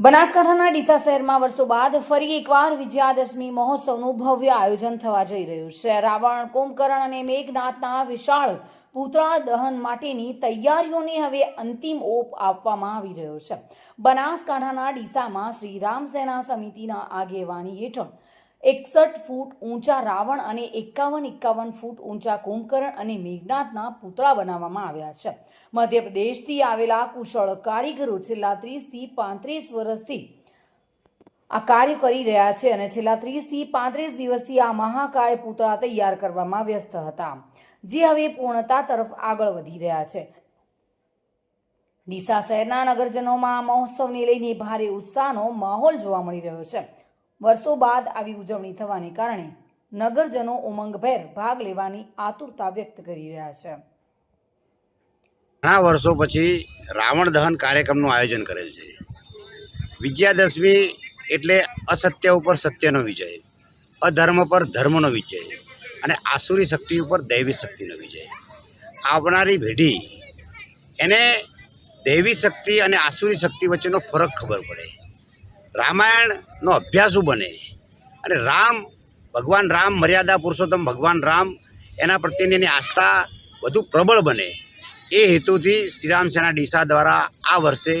બનાસકાંઠાના ડીસા શહેરમાં વર્ષો બાદ ફરી એકવાર વિજયાદશમી મહોત્સવનું ભવ્ય આયોજન થવા જઈ રહ્યું છે. રાવણ, કુંભકર્ણ અને મેઘનાથના વિશાળ પૂતળા દહન માટેની તૈયારીઓને હવે અંતિમ ઓપ આપવામાં આવી રહ્યો છે. બનાસકાંઠાના ડીસામાં શ્રી રામ સેના સમિતિના આગેવાની હેઠળ એકસઠ ફૂટ ઊંચા રાવણ અને એકાવન એકાવન ફૂટ ઊંચા કુંભકર્ણ અને મેઘનાથના પૂતળા બનાવવામાં આવ્યા છે. મધ્યપ્રદેશથી આવેલા કુશળ કારીગરો છેલ્લા ત્રીસથી પાંત્રીસ વર્ષથી આ કાર્ય કરી રહ્યા છે અને છેલ્લા ત્રીસથી પાંત્રીસ દિવસથી આ મહાકાય પૂતળા તૈયાર કરવામાં વ્યસ્ત હતા, જે હવે પૂર્ણતા તરફ આગળ વધી રહ્યા છે. ડીસા શહેરના નગરજનોમાં આ મહોત્સવને લઈને ભારે ઉત્સાહનો માહોલ જોવા મળી રહ્યો છે. વર્ષો બાદ આવી ઉજવણી થવાને કારણે નગરજનો ઉમંગભેર ભાગ લેવાની આતુરતા વ્યક્ત કરી રહ્યા છે. ઘણા વર્ષો પછી રાવણ દહન કાર્યક્રમનું આયોજન કરેલ છે. વિજયાદશમી એટલે અસત્ય ઉપર સત્યનો વિજય, અધર્મ પર ધર્મનો વિજય અને આસુરી શક્તિ ઉપર દૈવી શક્તિનો વિજય. આવનારી પેઢી એને દૈવી શક્તિ અને આસુરી શક્તિ વચ્ચેનો ફરક ખબર પડે. રામાયણનો અભ્યાસુ બને? અને રામ, ભગવાન રામ, મર્યાદા પુરુષોત્તમ, ભગવાન રામ, એના પ્રત્યેની એની આસ્થા વધુ પ્રબળ બને. એ હેતુથી શ્રીરામ સેના ડીસા દ્વારા આ વર્ષે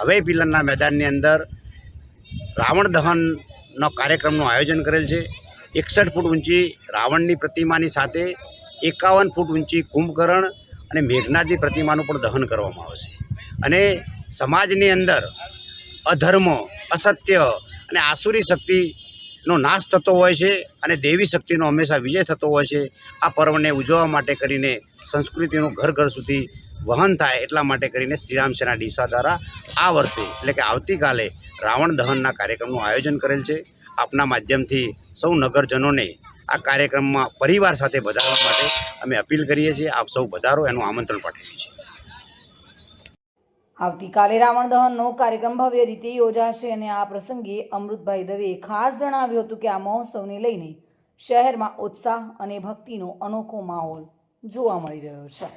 હવે પિલરના મેદાનની અંદર રાવણ દહનનો કાર્યક્રમનું આયોજન કરેલ છે. એકસઠ ફૂટ ઊંચી રાવણની પ્રતિમાની સાથે એકાવન ફૂટ ઊંચી કુંભકર્ણ અને મેઘનાથની પ્રતિમાનું પણ દહન કરવામાં આવશે અને સમાજની અંદર અધર્મ અસત્ય અને આસુરી શક્તિનો નાશ થતો હોય છે અને દેવી શક્તિનો હંમેશા વિજય થતો હોય છે. આ પર્વને ઉજવવા માટે કરીને સંસ્કૃતિનું ઘર ઘર સુધી વહન થાય એટલા માટે કરીને શ્રીરામ સેના ડીસા દ્વારા આ વર્ષે એટલે કે આવતીકાલે રાવણ દહનના કાર્યક્રમનું આયોજન કરેલ છે. આપના માધ્યમથી સૌ નગરજનોને આ કાર્યક્રમમાં પરિવાર સાથે વધારવા માટે અમે અપીલ કરીએ છીએ. આપ સૌ વધારો. એનું આમંત્રણ પાઠવીએ છીએ. આવતીકાલે રાવણ દહનનો કાર્યક્રમ ભવ્ય રીતે યોજાશે અને આ પ્રસંગે અમૃતભાઈ દવેએ ખાસ જણાવ્યું હતું કે આ મહોત્સવને લઈને શહેરમાં ઉત્સાહ અને ભક્તિનો અનોખો માહોલ જોવા મળી રહ્યો છે.